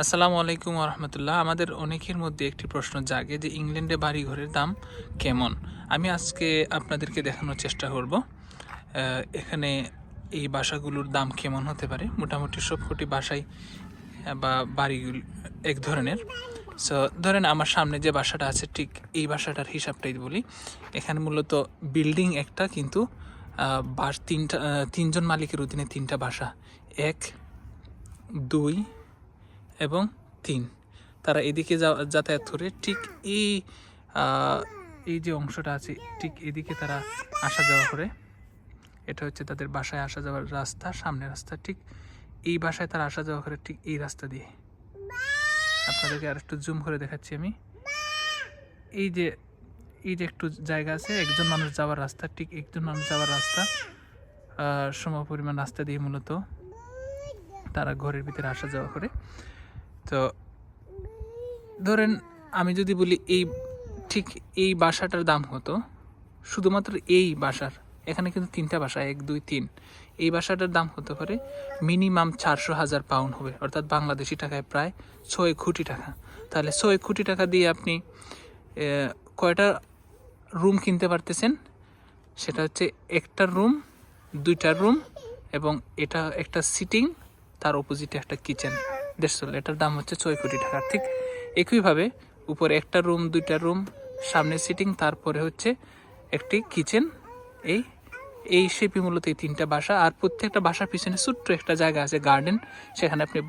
আসসালামু আলাইকুম রহমতুল্লাহ আমাদের অনেকের মধ্যে একটি প্রশ্ন জাগে যে ইংল্যান্ডে বাড়ি ঘরের দাম কেমন? আমি আজকে আপনাদেরকে দেখানোর চেষ্টা করব। এখানে এই বাসাগুলোর দাম কেমন হতে পারে? মোটামুটি সবকটি বাসাই বা বাড়িগুলো এক ধরনের। সো ধরেন আমার সামনে যে বাসাটা আছে, ঠিক এই বাসাটার হিসাবটাই বলি। এখানে মূলত বিল্ডিং একটা, কিন্তু বাস তিনটা তিনজন মালিকের অধীনে তিনটা বাসা। এক, দুই এবং তিন। তারা এদিকে যাতায়াত করে ঠিক এই এই যে অংশটা আছে, ঠিক এদিকে তারা আসা যাওয়া করে। এটা হচ্ছে তাদের বাসায় আসা যাওয়ার রাস্তা, সামনের রাস্তা, ঠিক এই বাসায় তারা আসা যাওয়া করে ঠিক এই রাস্তা দিয়ে। আপনাদেরকে আর একটু জুম করে দেখাচ্ছি আমি। এই যে এই যে একটু জায়গা আছে, একজন মানুষ যাওয়ার রাস্তা, ঠিক একজন মানুষ যাওয়ার রাস্তা সম পরিমাণ রাস্তা দিয়ে মূলত তারা ঘরের ভিতরে আসা যাওয়া করে। তো ধরেন আমি যদি বলি এই ঠিক এই বাসাটার দাম হতো শুধুমাত্র এই বাসার। এখানে কিন্তু তিনটা বাসা, এক, দুই, তিন। এই বাসাটার দাম হতে পারে মিনিমাম চারশো হাজার পাউন্ড হবে, অর্থাৎ বাংলাদেশি টাকায় প্রায় ছয় কোটি টাকা। তাহলে ছয় কোটি টাকা দিয়ে আপনি কয়টা রুম কিনতে পারতেছেন? সেটা হচ্ছে একটা রুম, দুইটা রুম এবং এটা একটা সিটিং, তার অপোজিটে একটা কিচেন। দেড়শো এটার দাম হচ্ছে ছয় কোটি টাকা। ঠিক একইভাবে উপরে একটা রুম, দুইটা রুম, সামনে সিটিং, তারপরে হচ্ছে একটি কিচেন, এই এই শেপে মূলত এই তিনটা বাসা। আর প্রত্যেকটা বাসার পিছনে ছোট্ট একটা জায়গা আছে, গার্ডেন। সেখানে আপনি